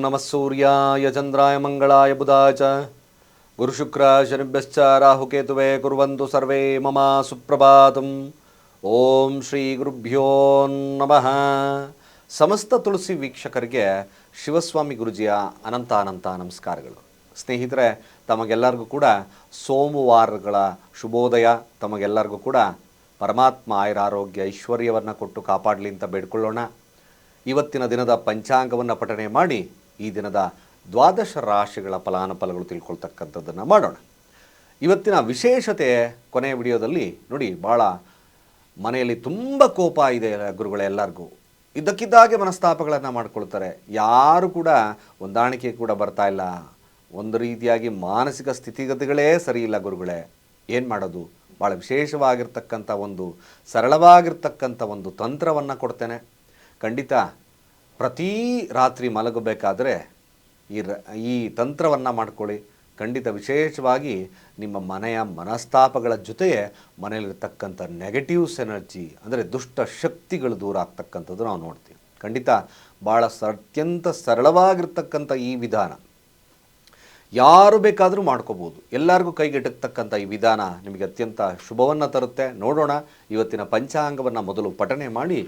ನಮಃ ಸೂರ್ಯಾಯ ಚಂದ್ರಾಯ ಮಂಗಳಾಯ ಬುಧಾಯ ಚ ಗುರುಶುಕ್ರ ಶನಿಭ್ಯಶ್ಚ ರಾಹುಕೇತುವೆ ಕುರುವಂತು ಸರ್ವೇ ಮಮ ಸುಪ್ರಭಾತಂ ಓಂ ಶ್ರೀ ಗುರುಭ್ಯೋ ನಮಃ ಸಮಸ್ತ ತುಳಸಿ ವೀಕ್ಷಕರಿಗೆ ಶಿವಸ್ವಾಮಿ ಗುರುಜಿಯ ಅನಂತ ಅನಂತ ನಮಸ್ಕಾರಗಳು. ಸ್ನೇಹಿತರೆ, ತಮಗೆಲ್ಲರಿಗೂ ಕೂಡ ಸೋಮವಾರಗಳ ಶುಭೋದಯ, ತಮಗೆಲ್ಲರಿಗೂ ಕೂಡ ಪರಮಾತ್ಮ ಆಯುರಾರೋಗ್ಯ ಐಶ್ವರ್ಯವನ್ನು ಕೊಟ್ಟು ಕಾಪಾಡಲಿ ಅಂತ ಬೇಡ್ಕೊಳ್ಳೋಣ. ಇವತ್ತಿನ ದಿನದ ಪಂಚಾಂಗವನ್ನು ಪಠನೆ ಮಾಡಿ ಈ ದಿನದ ದ್ವಾದಶ ರಾಶಿಗಳ ಫಲಾನುಫಲಗಳು ತಿಳ್ಕೊಳ್ತಕ್ಕಂಥದ್ದನ್ನು ಮಾಡೋಣ. ಇವತ್ತಿನ ವಿಶೇಷತೆ ಕೊನೆಯ ವಿಡಿಯೋದಲ್ಲಿ ನೋಡಿ ಭಾಳ ಮನೆಯಲ್ಲಿ ತುಂಬ ಕೋಪ ಇದೆ ಗುರುಗಳೆಲ್ಲರಿಗೂ ಇದ್ದಕ್ಕಿದ್ದಾಗೆ ಮನಸ್ತಾಪಗಳನ್ನು ಮಾಡ್ಕೊಳ್ತಾರೆ. ಯಾರು ಕೂಡ ಹೊಂದಾಣಿಕೆ ಕೂಡ ಬರ್ತಾ ಇಲ್ಲ. ಒಂದು ರೀತಿಯಾಗಿ ಮಾನಸಿಕ ಸ್ಥಿತಿಗತಿಗಳೇ ಸರಿಯಿಲ್ಲ ಗುರುಗಳೇ. ಏನು ಮಾಡೋದು? ಭಾಳ ವಿಶೇಷವಾಗಿರ್ತಕ್ಕಂಥ ಒಂದು ಸರಳವಾಗಿರ್ತಕ್ಕಂಥ ಒಂದು ತಂತ್ರವನ್ನು ಕೊಡ್ತೇನೆ. ಖಂಡಿತ ಪ್ರತಿ ರಾತ್ರಿ ಮಲಗಬೇಕಾದ್ರೆ ಈ ರ, ಈ ತಂತ್ರವನ್ನು ಮಾಡ್ಕೊಳ್ಳಿ. ಖಂಡಿತ ವಿಶೇಷವಾಗಿ ನಿಮ್ಮ ಮನೆಯ ಮನಸ್ತಾಪಗಳ ಜೊತೆಗೆ ಮನೆಯಲ್ಲಿರ್ತಕ್ಕಂಥ ನೆಗೆಟಿವ್ಸ್ ಎನರ್ಜಿ ಅಂದರೆ ದುಷ್ಟ ಶಕ್ತಿಗಳು ದೂರ ಆಗ್ತಕ್ಕಂಥದ್ದು ನಾವು ನೋಡ್ತೀವಿ. ಖಂಡಿತ ಭಾಳ ಅತ್ಯಂತ ಸರಳವಾಗಿರ್ತಕ್ಕಂಥ ಈ ವಿಧಾನ. ಯಾರು ಬೇಕಾದರೂ ಮಾಡ್ಕೋಬೋದು. ಎಲ್ಲರಿಗೂ ಕೈಗೆಟಕ್ತಕ್ಕಂಥ ಈ ವಿಧಾನ ನಿಮಗೆ ಅತ್ಯಂತ ಶುಭವನ್ನು ತರುತ್ತೆ. ನೋಡೋಣ, ಇವತ್ತಿನ ಪಂಚಾಂಗವನ್ನು ಮೊದಲು ಪಠನೆ ಮಾಡಿ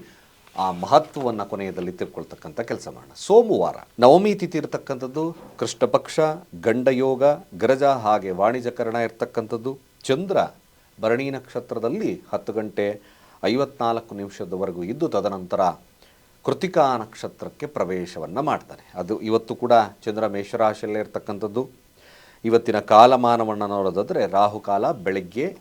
ಆ ಮಹತ್ವವನ್ನು ಕೊನೆಯದಲ್ಲಿ ತಿಳ್ಕೊಳ್ತಕ್ಕಂಥ ಕೆಲಸ ಮಾಡೋಣ. ಸೋಮವಾರ ನವಮಿ ತಿಥಿ ಇರತಕ್ಕಂಥದ್ದು ಕೃಷ್ಣ ಪಕ್ಷ ಗಂಡಯೋಗ, ಗರಜ ಹಾಗೆ ವಾಣಿಜ್ಯಕರಣ ಇರತಕ್ಕಂಥದ್ದು, ಚಂದ್ರ ಭರಣಿ ನಕ್ಷತ್ರದಲ್ಲಿ ಹತ್ತು ಗಂಟೆ ಐವತ್ನಾಲ್ಕು ನಿಮಿಷದವರೆಗೂ ಇದ್ದು ತದನಂತರ ಕೃತಿಕಾ ನಕ್ಷತ್ರಕ್ಕೆ ಪ್ರವೇಶವನ್ನು ಮಾಡ್ತಾನೆ. ಅದು ಇವತ್ತು ಕೂಡ ಚಂದ್ರ ಮೇಷರಾಶಿಯಲ್ಲೇ ಇರತಕ್ಕಂಥದ್ದು. ಇವತ್ತಿನ ಕಾಲಮಾನವನ್ನು ನೋಡೋದಾದರೆ ರಾಹುಕಾಲ, ಬೆಳಗ್ಗೆ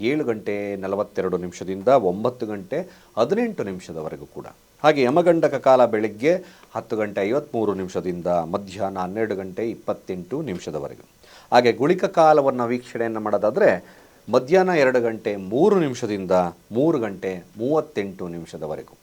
ಏಳು ಗಂಟೆ ನಲವತ್ತೆರಡು ನಿಮಿಷದಿಂದ ಒಂಬತ್ತು ಗಂಟೆ ಹದಿನೆಂಟು ನಿಮಿಷದವರೆಗೂ ಕೂಡ. ಹಾಗೆ ಯಮಗಂಡಕ ಕಾಲ ಬೆಳಗ್ಗೆ ಹತ್ತು ಗಂಟೆ ಐವತ್ತ್ಮೂರು ನಿಮಿಷದಿಂದ ಮಧ್ಯಾಹ್ನ ಹನ್ನೆರಡು ಗಂಟೆ ಇಪ್ಪತ್ತೆಂಟು ನಿಮಿಷದವರೆಗೂ. ಹಾಗೆ ಗುಳಿಕ ಕಾಲವನ್ನು ವೀಕ್ಷಣೆಯನ್ನು ಮಾಡೋದಾದರೆ ಮಧ್ಯಾಹ್ನ ಎರಡು ಗಂಟೆ ಮೂರು ನಿಮಿಷದಿಂದ ಮೂರು ಗಂಟೆ ಮೂವತ್ತೆಂಟು ನಿಮಿಷದವರೆಗೂ.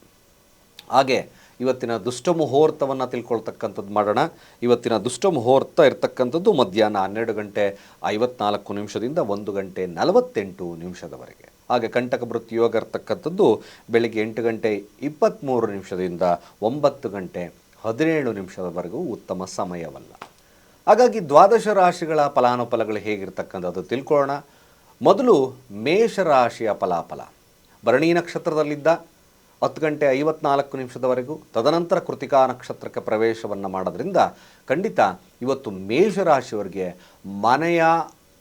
ಹಾಗೆ ಇವತ್ತಿನ ದುಷ್ಟ ಮುಹೂರ್ತವನ್ನು ತಿಳ್ಕೊಳ್ತಕ್ಕಂಥದ್ದು ಮಾಡೋಣ. ಇವತ್ತಿನ ದುಷ್ಟ ಮುಹೂರ್ತ ಇರ್ತಕ್ಕಂಥದ್ದು ಮಧ್ಯಾಹ್ನ ಹನ್ನೆರಡು ಗಂಟೆ ಐವತ್ನಾಲ್ಕು ನಿಮಿಷದಿಂದ ಒಂದು ಗಂಟೆ ನಲವತ್ತೆಂಟು ನಿಮಿಷದವರೆಗೆ. ಹಾಗೆ ಕಂಟಕ ಯೋಗ ಇರ್ತಕ್ಕಂಥದ್ದು ಬೆಳಿಗ್ಗೆ ಎಂಟು ಗಂಟೆ ಇಪ್ಪತ್ತ್ಮೂರು ನಿಮಿಷದಿಂದ ಒಂಬತ್ತು ಗಂಟೆ ಹದಿನೇಳು ನಿಮಿಷದವರೆಗೂ ಉತ್ತಮ ಸಮಯವಲ್ಲ. ಹಾಗಾಗಿ ದ್ವಾದಶ ರಾಶಿಗಳ ಫಲಾನುಫಲಗಳು ಹೇಗಿರ್ತಕ್ಕಂಥದ್ದು ತಿಳ್ಕೊಳ್ಳೋಣ. ಮೊದಲು ಮೇಷರಾಶಿಯ ಫಲಾಫಲ. ಭರಣಿ ನಕ್ಷತ್ರದಲ್ಲಿದ್ದ ಹತ್ತು ಗಂಟೆ ಐವತ್ನಾಲ್ಕು ನಿಮಿಷದವರೆಗೂ ತದನಂತರ ಕೃತಿಕಾ ನಕ್ಷತ್ರಕ್ಕೆ ಪ್ರವೇಶವನ್ನು ಮಾಡೋದ್ರಿಂದ ಖಂಡಿತ ಇವತ್ತು ಮೇಷರಾಶಿಯವರಿಗೆ ಮನೆಯ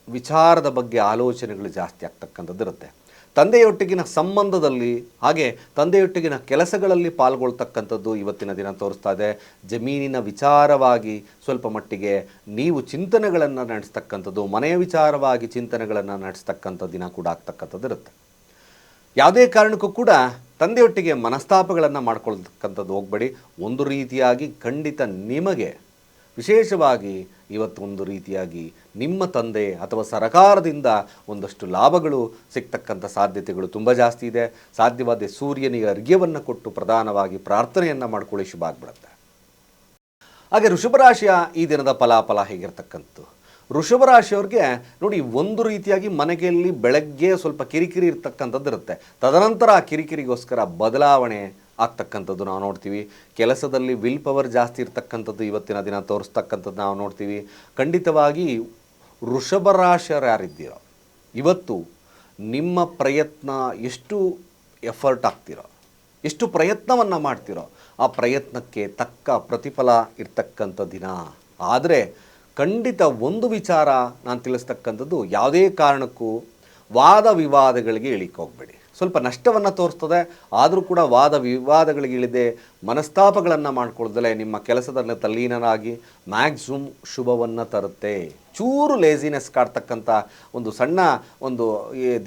ವಿಚಾರದ ಬಗ್ಗೆ ಆಲೋಚನೆಗಳು ಜಾಸ್ತಿ ಆಗ್ತಕ್ಕಂಥದ್ದು ಇರುತ್ತೆ ತಂದೆಯೊಟ್ಟಿಗಿನ ಸಂಬಂಧದಲ್ಲಿ ಹಾಗೆ ತಂದೆಯೊಟ್ಟಿಗಿನ ಕೆಲಸಗಳಲ್ಲಿ ಪಾಲ್ಗೊಳ್ತಕ್ಕಂಥದ್ದು ಇವತ್ತಿನ ದಿನ ತೋರಿಸ್ತಾ ಇದೆ. ಜಮೀನಿನ ವಿಚಾರವಾಗಿ ಸ್ವಲ್ಪ ಮಟ್ಟಿಗೆ ನೀವು ಚಿಂತನೆಗಳನ್ನು ನಡೆಸ್ತಕ್ಕಂಥದ್ದು, ಮನೆಯ ವಿಚಾರವಾಗಿ ಚಿಂತನೆಗಳನ್ನು ನಡೆಸ್ತಕ್ಕಂಥ ದಿನ ಕೂಡ ಆಗ್ತಕ್ಕಂಥದ್ದು ಇರುತ್ತೆ ಯಾವುದೇ ಕಾರಣಕ್ಕೂ ಕೂಡ ತಂದೆಯೊಟ್ಟಿಗೆ ಮನಸ್ತಾಪಗಳನ್ನು ಮಾಡ್ಕೊಳ್ತಕ್ಕಂಥದ್ದು ಹೋಗಬೇಡಿ. ಒಂದು ರೀತಿಯಾಗಿ ಖಂಡಿತ ನಿಮಗೆ ವಿಶೇಷವಾಗಿ ಇವತ್ತು ಒಂದು ರೀತಿಯಾಗಿ ನಿಮ್ಮ ತಂದೆ ಅಥವಾ ಸರಕಾರದಿಂದ ಒಂದಷ್ಟು ಲಾಭಗಳು ಸಿಗ್ತಕ್ಕಂಥ ಸಾಧ್ಯತೆಗಳು ತುಂಬ ಜಾಸ್ತಿ ಇದೆ. ಸಾಧ್ಯವಾದ ಸೂರ್ಯನಿಗೆ ಅರ್ಘ್ಯವನ್ನು ಕೊಟ್ಟು ಪ್ರಧಾನವಾಗಿ ಪ್ರಾರ್ಥನೆಯನ್ನು ಮಾಡ್ಕೊಳ್ಳಿ, ಶುಭ ಆಗ್ಬಿಡುತ್ತೆ. ಹಾಗೆ ಋಷಭರಾಶಿಯ ಈ ದಿನದ ಫಲಾಫಲ ಹೇಗಿರ್ತಕ್ಕಂಥದ್ದು? ವೃಷಭರಾಶಿಯವ್ರಿಗೆ ನೋಡಿ, ಒಂದು ರೀತಿಯಾಗಿ ಮನೆಯಲ್ಲಿ ಬೆಳಗ್ಗೆ ಸ್ವಲ್ಪ ಕಿರಿಕಿರಿ ಇರ್ತಕ್ಕಂಥದ್ದು ಇರುತ್ತೆ. ತದನಂತರ ಆ ಕಿರಿಕಿರಿಗೋಸ್ಕರ ಬದಲಾವಣೆ ಆಗ್ತಕ್ಕಂಥದ್ದು ನಾವು ನೋಡ್ತೀವಿ. ಕೆಲಸದಲ್ಲಿ ವಿಲ್ ಪವರ್ ಜಾಸ್ತಿ ಇರ್ತಕ್ಕಂಥದ್ದು ಇವತ್ತಿನ ದಿನ ತೋರಿಸ್ತಕ್ಕಂಥದ್ದು ನಾವು ನೋಡ್ತೀವಿ. ಖಂಡಿತವಾಗಿ ವೃಷಭರಾಶಿಯರು ಯಾರಿದ್ದೀರೋ, ಇವತ್ತು ನಿಮ್ಮ ಪ್ರಯತ್ನ ಎಷ್ಟು ಎಫರ್ಟ್ ಆಗ್ತಿರೋ ಎಷ್ಟು ಪ್ರಯತ್ನವನ್ನು ಮಾಡ್ತಿರೋ, ಆ ಪ್ರಯತ್ನಕ್ಕೆ ತಕ್ಕ ಪ್ರತಿಫಲ ಇರ್ತಕ್ಕಂಥ ದಿನ. ಆದರೆ ಖಂಡಿತ ಒಂದು ವಿಚಾರ ನಾನು ತಿಳಿಸ್ತಕ್ಕಂಥದ್ದು ಯಾವುದೇ ಕಾರಣಕ್ಕೂ ವಾದ ವಿವಾದಗಳಿಗೆ ಇಳಿಕೆ ಹೋಗಬೇಡಿ. ಸ್ವಲ್ಪ ನಷ್ಟವನ್ನು ತೋರಿಸ್ತದೆ, ಆದರೂ ಕೂಡ ವಾದ ವಿವಾದಗಳಿಗೆ ಇಳಿದೆ, ಮನಸ್ತಾಪಗಳನ್ನು ಮಾಡ್ಕೊಳ್ದಲೆ ನಿಮ್ಮ ಕೆಲಸದಲ್ಲಿ ತಲ್ಲೀನರಾಗಿ ಮ್ಯಾಕ್ಸಿಮಮ್ ಶುಭವನ್ನು ತರುತ್ತೆ. ಚೂರು ಲೇಸಿನೆಸ್ ಕಾಡ್ತಕ್ಕಂಥ ಒಂದು ಸಣ್ಣ ಒಂದು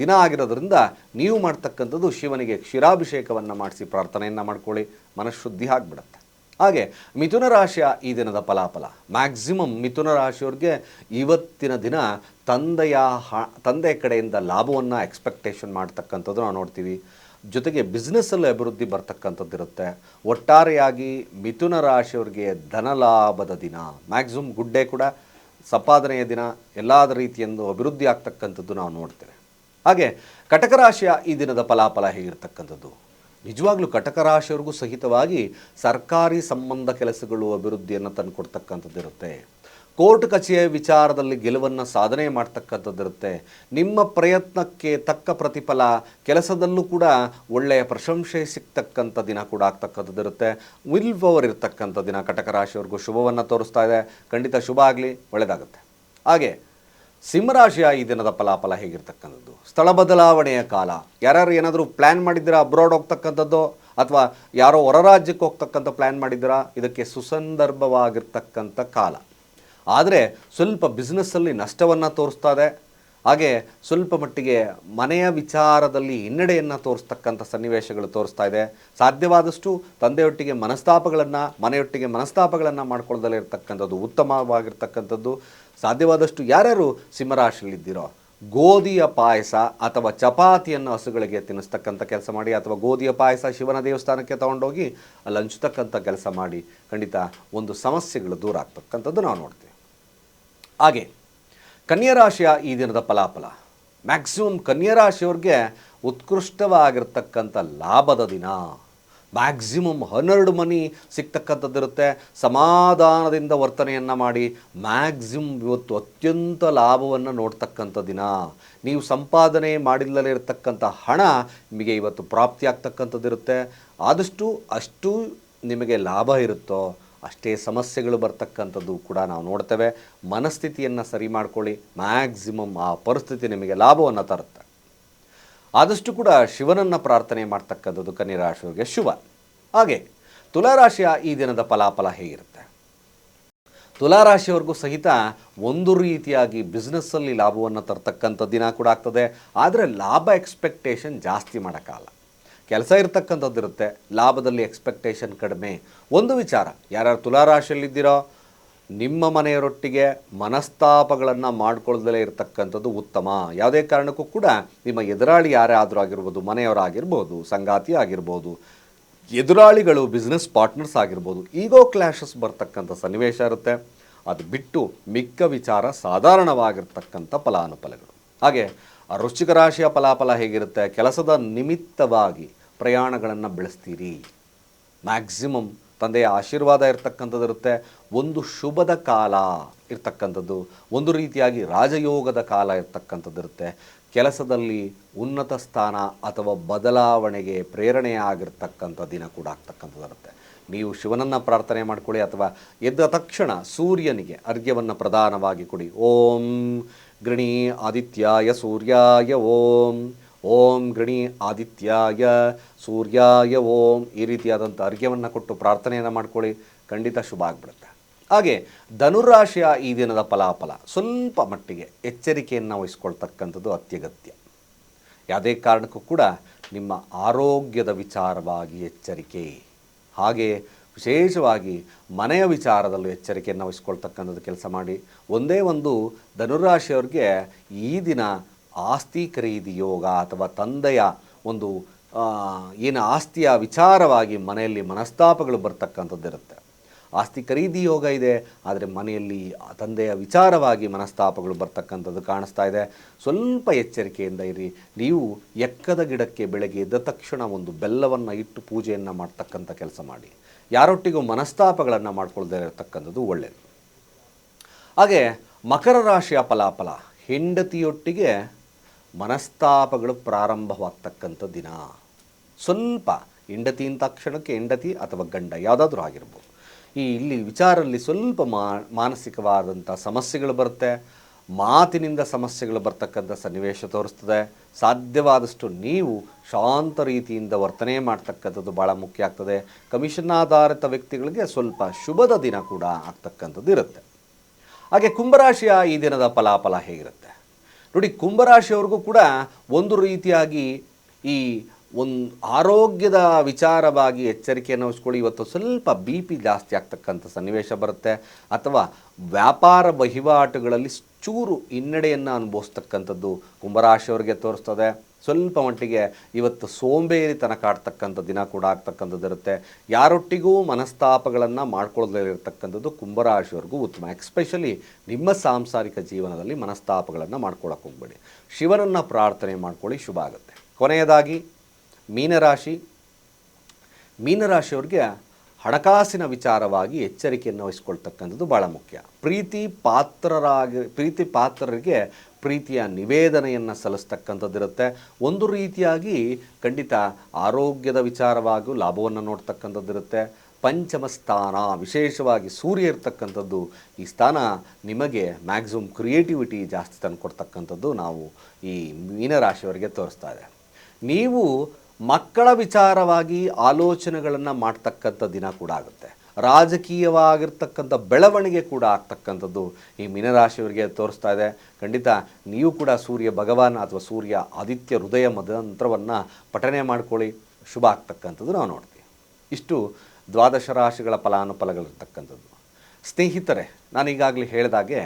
ದಿನ ಆಗಿರೋದ್ರಿಂದ ನೀವು ಮಾಡ್ತಕ್ಕಂಥದ್ದು ಶಿವನಿಗೆ ಕ್ಷೀರಾಭಿಷೇಕವನ್ನು ಮಾಡಿಸಿ ಪ್ರಾರ್ಥನೆಯನ್ನು ಮಾಡ್ಕೊಳ್ಳಿ, ಮನಃಶುದ್ಧಿ ಆಗಿಬಿಡುತ್ತೆ. ಹಾಗೆ ಮಿಥುನ ರಾಶಿಯ ಈ ದಿನದ ಫಲಾಫಲ. ಮ್ಯಾಕ್ಸಿಮಮ್ ಮಿಥುನ ರಾಶಿಯವ್ರಿಗೆ ಇವತ್ತಿನ ದಿನ ತಂದೆಯ ಹ ತಂದೆಯ ಕಡೆಯಿಂದ ಲಾಭವನ್ನು ಎಕ್ಸ್ಪೆಕ್ಟೇಷನ್ ಮಾಡ್ತಕ್ಕಂಥದ್ದು ನಾವು ನೋಡ್ತೀವಿ. ಜೊತೆಗೆ ಬಿಸ್ನೆಸ್ಸಲ್ಲಿ ಅಭಿವೃದ್ಧಿ ಬರ್ತಕ್ಕಂಥದ್ದು ಇರುತ್ತೆ ಒಟ್ಟಾರೆಯಾಗಿ ಮಿಥುನ ರಾಶಿಯವ್ರಿಗೆ ಧನಲಾಭದ ದಿನ. ಮ್ಯಾಕ್ಸಿಮಮ್ ಗುಡ್ಡೆ ಕೂಡ ಸಂಪಾದನೆಯ ದಿನ, ಎಲ್ಲಾದ ರೀತಿಯಂದು ಅಭಿವೃದ್ಧಿ ಆಗ್ತಕ್ಕಂಥದ್ದು ನಾವು ನೋಡ್ತೇವೆ. ಹಾಗೆ ಕಟಕ ರಾಶಿಯ ಈ ದಿನದ ಫಲಾಫಲ ಹೇಗಿರ್ತಕ್ಕಂಥದ್ದು? ನಿಜವಾಗ್ಲೂ ಕಟಕ ರಾಶಿಯವ್ರಿಗೂ ಸಹಿತವಾಗಿ ಸರ್ಕಾರಿ ಸಂಬಂಧ ಕೆಲಸಗಳು ಅಭಿವೃದ್ಧಿಯನ್ನು ತಂದುಕೊಡ್ತಕ್ಕಂಥದ್ದು ಇರುತ್ತೆ ಕೋರ್ಟ್ ಕಚೇರಿಯ ವಿಚಾರದಲ್ಲಿ ಗೆಲುವನ್ನು ಸಾಧನೆ ಮಾಡ್ತಕ್ಕಂಥದ್ದಿರುತ್ತೆ. ನಿಮ್ಮ ಪ್ರಯತ್ನಕ್ಕೆ ತಕ್ಕ ಪ್ರತಿಫಲ, ಕೆಲಸದಲ್ಲೂ ಕೂಡ ಒಳ್ಳೆಯ ಪ್ರಶಂಸೆ ಸಿಗ್ತಕ್ಕಂಥ ದಿನ ಕೂಡ ಆಗ್ತಕ್ಕಂಥದ್ದಿರುತ್ತೆ. ವಿಲ್ ಪವರ್ ಇರ್ತಕ್ಕಂಥ ದಿನ ಕಟಕ ರಾಶಿಯವ್ರಿಗೂ ಶುಭವನ್ನು ತೋರಿಸ್ತಾ ಇದೆ. ಖಂಡಿತ ಶುಭ ಆಗಲಿ ಒಳ್ಳೆಯದಾಗುತ್ತೆ ಹಾಗೆ ಸಿಂಹರಾಶಿಯ ಈ ದಿನದ ಫಲಾಫಲ ಹೇಗಿರ್ತಕ್ಕಂಥದ್ದು? ಸ್ಥಳ ಬದಲಾವಣೆಯ ಕಾಲ. ಯಾರ್ಯಾರು ಏನಾದರೂ ಪ್ಲ್ಯಾನ್ ಮಾಡಿದ್ದೀರಾ ಅಬ್ರಾಡ್ ಹೋಗ್ತಕ್ಕಂಥದ್ದು? ಅಥವಾ ಯಾರೋ ಹೊರ ರಾಜ್ಯಕ್ಕೆ ಹೋಗ್ತಕ್ಕಂಥ ಪ್ಲ್ಯಾನ್ ಮಾಡಿದ್ದೀರಾ? ಇದಕ್ಕೆ ಸುಸಂದರ್ಭವಾಗಿರ್ತಕ್ಕಂಥ ಕಾಲ. ಆದರೆ ಸ್ವಲ್ಪ ಬಿಸ್ನೆಸ್ಸಲ್ಲಿ ನಷ್ಟವನ್ನು ತೋರಿಸ್ತಾ ಇದೆ. ಹಾಗೆ ಸ್ವಲ್ಪ ಮಟ್ಟಿಗೆ ಮನೆಯ ವಿಚಾರದಲ್ಲಿ ಹಿನ್ನಡೆಯನ್ನು ತೋರಿಸ್ತಕ್ಕಂಥ ಸನ್ನಿವೇಶಗಳು ತೋರಿಸ್ತಾ ಇದೆ. ಸಾಧ್ಯವಾದಷ್ಟು ತಂದೆಯೊಟ್ಟಿಗೆ ಮನಸ್ತಾಪಗಳನ್ನು, ಮನೆಯೊಟ್ಟಿಗೆ ಮನಸ್ತಾಪಗಳನ್ನು ಮಾಡ್ಕೊಳ್ದಲೇ ಇರತಕ್ಕಂಥದ್ದು ಉತ್ತಮವಾಗಿರ್ತಕ್ಕಂಥದ್ದು. ಸಾಧ್ಯವಾದಷ್ಟು ಯಾರ್ಯಾರು ಸಿಂಹರಾಶಿಯಲ್ಲಿದ್ದೀರೋ, ಗೋಧಿಯ ಪಾಯಸ ಅಥವಾ ಚಪಾತಿಯನ್ನು ಹಸುಗಳಿಗೆ ತಿನ್ನಿಸ್ತಕ್ಕಂಥ ಕೆಲಸ ಮಾಡಿ ಅಥವಾ ಗೋಧಿಯ ಪಾಯಸ ಶಿವನ ದೇವಸ್ಥಾನಕ್ಕೆ ತಗೊಂಡೋಗಿ ಅಲ್ಲಿ ಹಂಚತಕ್ಕಂಥ ಕೆಲಸ ಮಾಡಿ ಖಂಡಿತ ಒಂದು ಸಮಸ್ಯೆಗಳು ದೂರ ಆಗ್ತಕ್ಕಂಥದ್ದು ನಾವು ನೋಡ್ತೀವಿ. ಹಾಗೆ ಕನ್ಯಾ ರಾಶಿಯ ಈ ದಿನದ ಫಲಾಫಲ. ಮ್ಯಾಕ್ಸಿಮಮ್ ಕನ್ಯಾ ರಾಶಿಯವ್ರಿಗೆ ಉತ್ಕೃಷ್ಟವಾಗಿರ್ತಕ್ಕಂಥ ಲಾಭದ ದಿನ. ಮ್ಯಾಕ್ಸಿಮಮ್ ಹನ್ನೆರಡು ಮನಿ ಸಿಗ್ತಕ್ಕಂಥದ್ದಿರುತ್ತೆ. ಸಮಾಧಾನದಿಂದ ವರ್ತನೆಯನ್ನು ಮಾಡಿ ಮ್ಯಾಕ್ಸಿಮಮ್ ಇವತ್ತು ಅತ್ಯಂತ ಲಾಭವನ್ನು ನೋಡ್ತಕ್ಕಂಥ ದಿನ. ನೀವು ಸಂಪಾದನೆ ಮಾಡಿಲ್ಲದೇ ಇರತಕ್ಕಂಥ ಹಣ ನಿಮಗೆ ಇವತ್ತು ಪ್ರಾಪ್ತಿಯಾಗ್ತಕ್ಕಂಥದ್ದಿರುತ್ತೆ. ಆದಷ್ಟು ಅಷ್ಟು ನಿಮಗೆ ಲಾಭ ಇರುತ್ತೋ ಅಷ್ಟೇ ಸಮಸ್ಯೆಗಳು ಬರ್ತಕ್ಕಂಥದ್ದು ಕೂಡ ನಾವು ನೋಡ್ತೇವೆ. ಮನಸ್ಥಿತಿಯನ್ನು ಸರಿ ಮಾಡ್ಕೊಳ್ಳಿ. ಮ್ಯಾಕ್ಸಿಮಮ್ ಆ ಪರಿಸ್ಥಿತಿ ನಿಮಗೆ ಲಾಭವನ್ನು ತರುತ್ತೆ. ಆದಷ್ಟು ಕೂಡ ಶಿವನನ್ನು ಪ್ರಾರ್ಥನೆ ಮಾಡ್ತಕ್ಕಂಥದ್ದು ಕನ್ಯಾ ರಾಶಿಯವರಿಗೆ ಶುಭ. ಹಾಗೆ ತುಲಾರಾಶಿಯ ಈ ದಿನದ ಫಲಾಫಲ ಹೇಗಿರುತ್ತೆ? ತುಲಾರಾಶಿಯವರೆಗೂ ಸಹಿತ ಒಂದು ರೀತಿಯಾಗಿ ಬಿಸ್ನೆಸ್ಸಲ್ಲಿ ಲಾಭವನ್ನು ತರ್ತಕ್ಕಂಥ ದಿನ ಕೂಡ ಆಗ್ತದೆ. ಆದರೆ ಲಾಭ ಎಕ್ಸ್ಪೆಕ್ಟೇಷನ್ ಜಾಸ್ತಿ ಮಾಡೋಕ್ಕಲ್ಲ ಕೆಲಸ ಇರ್ತಕ್ಕಂಥದ್ದು ಇರುತ್ತೆ. ಲಾಭದಲ್ಲಿ ಎಕ್ಸ್ಪೆಕ್ಟೇಷನ್ ಕಡಿಮೆ. ಒಂದು ವಿಚಾರ, ಯಾರ್ಯಾರು ತುಲಾರಾಶಿಯಲ್ಲಿದ್ದೀರೋ ನಿಮ್ಮ ಮನೆಯರೊಟ್ಟಿಗೆ ಮನಸ್ತಾಪಗಳನ್ನು ಮಾಡ್ಕೊಳ್ದಲೇ ಇರತಕ್ಕಂಥದ್ದು ಉತ್ತಮ. ಯಾವುದೇ ಕಾರಣಕ್ಕೂ ಕೂಡ ನಿಮ್ಮ ಎದುರಾಳಿ ಯಾರೇ ಆದರೂ ಆಗಿರ್ಬೋದು ಮನೆಯವರಾಗಿರ್ಬೋದು ಸಂಗಾತಿ ಆಗಿರ್ಬೋದು, ಎದುರಾಳಿಗಳು ಬಿಸ್ನೆಸ್ ಪಾರ್ಟ್ನರ್ಸ್ ಆಗಿರ್ಬೋದು ಈಗೋ ಕ್ಲಾಶಸ್ ಬರ್ತಕ್ಕಂಥ ಸನ್ನಿವೇಶ ಇರುತ್ತೆ. ಅದು ಬಿಟ್ಟು ಮಿಕ್ಕ ವಿಚಾರ ಸಾಧಾರಣವಾಗಿರ್ತಕ್ಕಂಥ ಫಲಾನುಫಲಗಳು. ಹಾಗೆ ವೃಶ್ಚಿಕ ರಾಶಿಯ ಫಲಾಫಲ ಹೇಗಿರುತ್ತೆ? ಕೆಲಸದ ನಿಮಿತ್ತವಾಗಿ ಪ್ರಯಾಣಗಳನ್ನು ಬೆಳೆಸ್ತೀರಿ. ಮ್ಯಾಕ್ಸಿಮಮ್ ತಂದೆಯ ಆಶೀರ್ವಾದ ಇರ್ತಕ್ಕಂಥದ್ದು ಇರುತ್ತೆ ಒಂದು ಶುಭದ ಕಾಲ ಇರ್ತಕ್ಕಂಥದ್ದು, ಒಂದು ರೀತಿಯಾಗಿ ರಾಜಯೋಗದ ಕಾಲ ಇರ್ತಕ್ಕಂಥದ್ದು ಇರುತ್ತೆ ಕೆಲಸದಲ್ಲಿ ಉನ್ನತ ಸ್ಥಾನ ಅಥವಾ ಬದಲಾವಣೆಗೆ ಪ್ರೇರಣೆಯಾಗಿರ್ತಕ್ಕಂಥ ದಿನ ಕೂಡ ಆಗ್ತಕ್ಕಂಥದ್ದಿರುತ್ತೆ. ನೀವು ಶಿವನನ್ನು ಪ್ರಾರ್ಥನೆ ಮಾಡಿಕೊಳ್ಳಿ ಅಥವಾ ಎದ್ದ ತಕ್ಷಣ ಸೂರ್ಯನಿಗೆ ಅರ್ಘ್ಯವನ್ನು ಪ್ರಧಾನವಾಗಿ ಕೊಡಿ. ಓಂ ಗೃಣಿ ಆದಿತ್ಯಾಯ ಸೂರ್ಯಾಯ ಓಂ ಓಂ ಗೃಣಿ ಆದಿತ್ಯಾಯ ಸೂರ್ಯಾಯ ಓಂ ಈ ರೀತಿಯಾದಂಥ ಅರ್ಘ್ಯವನ್ನು ಕೊಟ್ಟು ಪ್ರಾರ್ಥನೆಯನ್ನು ಮಾಡ್ಕೊಳ್ಳಿ. ಖಂಡಿತ ಶುಭ ಆಗಿಬಿಡುತ್ತೆ. ಹಾಗೆ ಧನುರಾಶಿಯ ಈ ದಿನದ ಫಲಾಫಲ ಸ್ವಲ್ಪ ಮಟ್ಟಿಗೆ ಎಚ್ಚರಿಕೆಯನ್ನು ವಹಿಸ್ಕೊಳ್ತಕ್ಕಂಥದ್ದು ಅತ್ಯಗತ್ಯ. ಯಾವುದೇ ಕಾರಣಕ್ಕೂ ಕೂಡ ನಿಮ್ಮ ಆರೋಗ್ಯದ ವಿಚಾರವಾಗಿ ಎಚ್ಚರಿಕೆ. ಹಾಗೆ ವಿಶೇಷವಾಗಿ ಮನೆಯ ವಿಚಾರದಲ್ಲೂ ಎಚ್ಚರಿಕೆಯನ್ನು ವಹಿಸ್ಕೊಳ್ತಕ್ಕಂಥದ್ದು ಕೆಲಸ ಮಾಡಿ. ಒಂದೇ ಒಂದು ಧನುರಾಶಿಯವ್ರಿಗೆ ಈ ದಿನ ಆಸ್ತಿ ಖರೀದಿ ಯೋಗ ಅಥವಾ ತಂದೆಯ ಒಂದು ಏನು ಆಸ್ತಿಯ ವಿಚಾರವಾಗಿ ಮನೆಯಲ್ಲಿ ಮನಸ್ತಾಪಗಳು ಬರ್ತಕ್ಕಂಥದ್ದಿರುತ್ತೆ ಆಸ್ತಿ ಖರೀದಿ ಯೋಗ ಇದೆ, ಆದರೆ ಮನೆಯಲ್ಲಿ ತಂದೆಯ ವಿಚಾರವಾಗಿ ಮನಸ್ತಾಪಗಳು ಬರ್ತಕ್ಕಂಥದ್ದು ಕಾಣಿಸ್ತಾ ಇದೆ. ಸ್ವಲ್ಪ ಎಚ್ಚರಿಕೆಯಿಂದ ಇರಿ. ನೀವು ಎಕ್ಕದ ಗಿಡಕ್ಕೆ ಬೆಳಗ್ಗೆ ಎದ್ದ ತಕ್ಷಣ ಒಂದು ಬೆಲ್ಲವನ್ನು ಇಟ್ಟು ಪೂಜೆಯನ್ನು ಮಾಡ್ತಕ್ಕಂಥ ಕೆಲಸ ಮಾಡಿ. ಯಾರೊಟ್ಟಿಗೂ ಮನಸ್ತಾಪಗಳನ್ನು ಮಾಡ್ಕೊಳ್ದೇ ಇರತಕ್ಕಂಥದ್ದು ಒಳ್ಳೆಯದು ಹಾಗೆ ಮಕರ ರಾಶಿಯ ಫಲಾಫಲ ಹೆಂಡತಿಯೊಟ್ಟಿಗೆ ಮನಸ್ತಾಪಗಳು ಪ್ರಾರಂಭವಾಗ್ತಕ್ಕಂಥ ದಿನ ಸ್ವಲ್ಪ ಹೆಂಡತಿ ಅಂತ ಕ್ಷಣಕ್ಕೆ ಹೆಂಡತಿ ಅಥವಾ ಗಂಡ ಯಾವುದಾದ್ರೂ ಆಗಿರ್ಬೋದು. ಈ ಇಲ್ಲಿ ವಿಚಾರಲ್ಲಿ ಸ್ವಲ್ಪ ಮಾನಸಿಕವಾದಂಥ ಸಮಸ್ಯೆಗಳು ಬರುತ್ತೆ. ಮಾತಿನಿಂದ ಸಮಸ್ಯೆಗಳು ಬರ್ತಕ್ಕಂಥ ಸನ್ನಿವೇಶ ತೋರಿಸ್ತದೆ. ಸಾಧ್ಯವಾದಷ್ಟು ನೀವು ಶಾಂತ ರೀತಿಯಿಂದ ವರ್ತನೆ ಮಾಡ್ತಕ್ಕಂಥದ್ದು ಭಾಳ ಮುಖ್ಯ ಆಗ್ತದೆ. ಕಮಿಷನ್ ಆಧಾರಿತ ವ್ಯಕ್ತಿಗಳಿಗೆ ಸ್ವಲ್ಪ ಶುಭದ ದಿನ ಕೂಡ ಆಗ್ತಕ್ಕಂಥದ್ದು ಇರುತ್ತೆ. ಹಾಗೆ ಕುಂಭರಾಶಿಯ ಈ ದಿನದ ಫಲಾಫಲ ಹೇಗಿರುತ್ತೆ? ನೋಡಿ, ಕುಂಭರಾಶಿಯವ್ರಿಗೂ ಕೂಡ ಒಂದು ರೀತಿಯಾಗಿ ಈ ಒಂದು ಆರೋಗ್ಯದ ವಿಚಾರವಾಗಿ ಎಚ್ಚರಿಕೆಯನ್ನು ವಹಿಸ್ಕೊಳ್ಳಿ. ಇವತ್ತು ಸ್ವಲ್ಪ ಬಿ ಪಿ ಜಾಸ್ತಿ ಆಗ್ತಕ್ಕಂಥ ಸನ್ನಿವೇಶ ಬರುತ್ತೆ. ಅಥವಾ ವ್ಯಾಪಾರ ವಹಿವಾಟುಗಳಲ್ಲಿ ಚೂರು ಹಿನ್ನಡೆಯನ್ನು ಅನುಭವಿಸ್ತಕ್ಕಂಥದ್ದು ಕುಂಭರಾಶಿಯವರಿಗೆ ತೋರಿಸ್ತದೆ. ಸ್ವಲ್ಪ ಮಟ್ಟಿಗೆ ಇವತ್ತು ಸೋಂಬೇರಿತನ ಕಾಡ್ತಕ್ಕಂಥ ದಿನ ಕೂಡ ಆಗ್ತಕ್ಕಂಥದ್ದು ಇರುತ್ತೆ. ಯಾರೊಟ್ಟಿಗೂ ಮನಸ್ತಾಪಗಳನ್ನು ಮಾಡ್ಕೊಳ್ಳದೇ ಇರತಕ್ಕಂಥದ್ದು ಕುಂಭರಾಶಿಯವರೆಗೂ ಉತ್ತಮ. ಎಕ್ಸ್ಪೆಷಲಿ ನಿಮ್ಮ ಸಾಂಸಾರಿಕ ಜೀವನದಲ್ಲಿ ಮನಸ್ತಾಪಗಳನ್ನು ಮಾಡ್ಕೊಳ್ಳೋಕೆ ಹೋಗ್ಬೇಡಿ. ಶಿವನನ್ನು ಪ್ರಾರ್ಥನೆ ಮಾಡ್ಕೊಳ್ಳಿ, ಶುಭ ಆಗುತ್ತೆ. ಕೊನೆಯದಾಗಿ, ಮೀನರಾಶಿ. ಮೀನರಾಶಿಯವ್ರಿಗೆ ಹಣಕಾಸಿನ ವಿಚಾರವಾಗಿ ಎಚ್ಚರಿಕೆಯನ್ನು ವಹಿಸ್ಕೊಳ್ತಕ್ಕಂಥದ್ದು ಭಾಳ ಮುಖ್ಯ. ಪ್ರೀತಿ ಪಾತ್ರರಾಗಿ, ಪ್ರೀತಿ ಪಾತ್ರರಿಗೆ ಪ್ರೀತಿಯ ನಿವೇದನೆಯನ್ನು ಸಲ್ಲಿಸ್ತಕ್ಕಂಥದ್ದಿರುತ್ತೆ. ಒಂದು ರೀತಿಯಾಗಿ ಖಂಡಿತ ಆರೋಗ್ಯದ ವಿಚಾರವಾಗಿಯೂ ಲಾಭವನ್ನು ನೋಡ್ತಕ್ಕಂಥದ್ದಿರುತ್ತೆ. ಪಂಚಮ ಸ್ಥಾನ, ವಿಶೇಷವಾಗಿ ಸೂರ್ಯ ಇರ್ತಕ್ಕಂಥದ್ದು, ಈ ಸ್ಥಾನ ನಿಮಗೆ ಮ್ಯಾಕ್ಸಿಮಮ್ ಕ್ರಿಯೇಟಿವಿಟಿ ಜಾಸ್ತಿ ತಂದು ಕೊಡ್ತಕ್ಕಂಥದ್ದು ನಾವು ಈ ಮೀನರಾಶಿಯವರಿಗೆ ತೋರಿಸ್ತಾ ಇದೆ. ನೀವು ಮಕ್ಕಳ ವಿಚಾರವಾಗಿ ಆಲೋಚನೆಗಳನ್ನು ಮಾಡ್ತಕ್ಕಂಥ ದಿನ ಕೂಡ ಆಗುತ್ತೆ. ರಾಜಕೀಯವಾಗಿರ್ತಕ್ಕಂಥ ಬೆಳವಣಿಗೆ ಕೂಡ ಆಗ್ತಕ್ಕಂಥದ್ದು ಈ ಮೀನರಾಶಿಯವರಿಗೆ ತೋರಿಸ್ತಾ ಇದೆ. ಖಂಡಿತ ನೀವು ಕೂಡ ಸೂರ್ಯ ಭಗವಾನ್ ಅಥವಾ ಸೂರ್ಯ ಆದಿತ್ಯ ಹೃದಯ ಮಂತ್ರವನ್ನು ಪಠನೆ ಮಾಡ್ಕೊಳ್ಳಿ. ಶುಭ ಆಗ್ತಕ್ಕಂಥದ್ದು ನಾವು ನೋಡ್ತೀವಿ. ಇಷ್ಟು ದ್ವಾದಶ ರಾಶಿಗಳ ಫಲಾನುಫಲಗಳಿರ್ತಕ್ಕಂಥದ್ದು. ಸ್ನೇಹಿತರೆ, ನಾನು ಈಗಾಗಲೇ ಹೇಳಿದಾಗೆ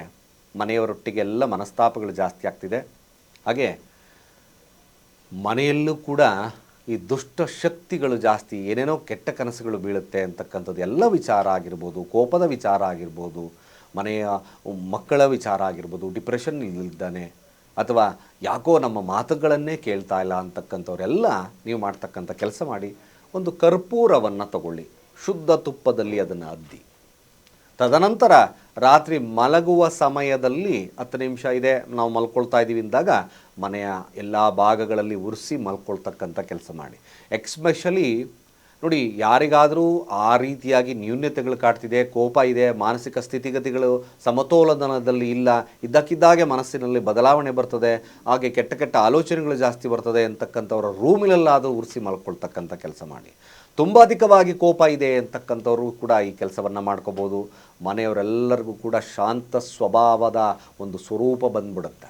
ಮನೆಯವರೊಟ್ಟಿಗೆಲ್ಲ ಮನಸ್ತಾಪಗಳು ಜಾಸ್ತಿ ಆಗ್ತಿದೆ. ಹಾಗೆ ಮನೆಯಲ್ಲೂ ಕೂಡ ಈ ದುಷ್ಟ ಶಕ್ತಿಗಳು ಜಾಸ್ತಿ, ಏನೇನೋ ಕೆಟ್ಟ ಕನಸುಗಳು ಬೀಳುತ್ತೆ ಅಂತಕ್ಕಂಥದ್ದು ಎಲ್ಲ ವಿಚಾರ ಆಗಿರ್ಬೋದು, ಕೋಪದ ವಿಚಾರ ಆಗಿರ್ಬೋದು, ಮನೆಯ ಮಕ್ಕಳ ವಿಚಾರ ಆಗಿರ್ಬೋದು ಡಿಪ್ರೆಷನ್ ಇಲ್ಲದಾನೆ ಅಥವಾ ಯಾಕೋ ನಮ್ಮ ಮಾತುಗಳನ್ನೇ ಕೇಳ್ತಾ ಇಲ್ಲ ಅಂತಕ್ಕಂಥವರೆಲ್ಲ ನೀವು ಮಾಡ್ತಕ್ಕಂಥ ಕೆಲಸ ಮಾಡಿ, ಒಂದು ಕರ್ಪೂರವನ್ನು ತಗೊಳ್ಳಿ, ಶುದ್ಧ ತುಪ್ಪದಲ್ಲಿ ಅದನ್ನು ಅದ್ದಿ. ತದನಂತರ ರಾತ್ರಿ ಮಲಗುವ ಸಮಯದಲ್ಲಿ ಹತ್ತು ನಿಮಿಷ ಇದೆ. ನಾವು ಮಲ್ಕೊಳ್ತಾ ಇದ್ದೀವಿ ಅಂದಾಗ ಮನೆಯ ಎಲ್ಲ ಭಾಗಗಳಲ್ಲಿ ಉರಿಸಿ ಮಲ್ಕೊಳ್ತಕ್ಕಂಥ ಕೆಲಸ ಮಾಡಿ. ಎಕ್ಸ್ಪೆಷಲಿ ನೋಡಿ, ಯಾರಿಗಾದರೂ ಆ ರೀತಿಯಾಗಿ ನ್ಯೂನ್ಯತೆಗಳು ಕಾಡ್ತಿದೆ, ಕೋಪ ಇದೆ, ಮಾನಸಿಕ ಸ್ಥಿತಿಗತಿಗಳು ಸಮತೋಲನದಲ್ಲಿ ಇಲ್ಲ, ಇದ್ದಕ್ಕಿದ್ದಾಗೆ ಮನಸ್ಸಿನಲ್ಲಿ ಬದಲಾವಣೆ ಬರ್ತದೆ, ಹಾಗೆ ಕೆಟ್ಟ ಕೆಟ್ಟ ಆಲೋಚನೆಗಳು ಜಾಸ್ತಿ ಬರ್ತದೆ ಅಂತಕ್ಕಂಥವ್ರ ರೂಮಿನಲ್ಲಾದರೂ ಉರಿಸಿ ಮಲ್ಕೊಳ್ತಕ್ಕಂಥ ಕೆಲಸ ಮಾಡಿ. ತುಂಬ ಅಧಿಕವಾಗಿ ಕೋಪ ಇದೆ ಅಂತಕ್ಕಂಥವ್ರು ಕೂಡ ಈ ಕೆಲಸವನ್ನು ಮಾಡ್ಕೋಬೋದು. ಮನೆಯವರೆಲ್ಲರಿಗೂ ಕೂಡ ಶಾಂತ ಸ್ವಭಾವದ ಒಂದು ಸ್ವರೂಪ ಬಂದ್ಬಿಡುತ್ತೆ.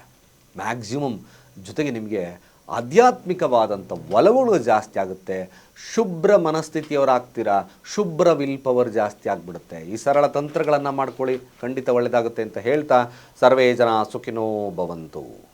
ಮ್ಯಾಕ್ಸಿಮಮ್ ಜೊತೆಗೆ ನಿಮಗೆ ಆಧ್ಯಾತ್ಮಿಕವಾದಂಥ ಒಲವುಗಳು ಜಾಸ್ತಿ ಆಗುತ್ತೆ. ಶುಭ್ರ ಮನಸ್ಥಿತಿಯವರಾಗ್ತೀರಾ? ಶುಭ್ರ ವಿಲ್ ಪವರ್ ಜಾಸ್ತಿ ಆಗಿಬಿಡುತ್ತೆ. ಈ ಸರಳ ತಂತ್ರಗಳನ್ನು ಮಾಡ್ಕೊಳ್ಳಿ. ಖಂಡಿತ ಒಳ್ಳೆಯದಾಗುತ್ತೆ ಅಂತ ಹೇಳ್ತಾ ಸರ್ವೇ ಜನ ಸುಖಿನೋ ಭವಂತು.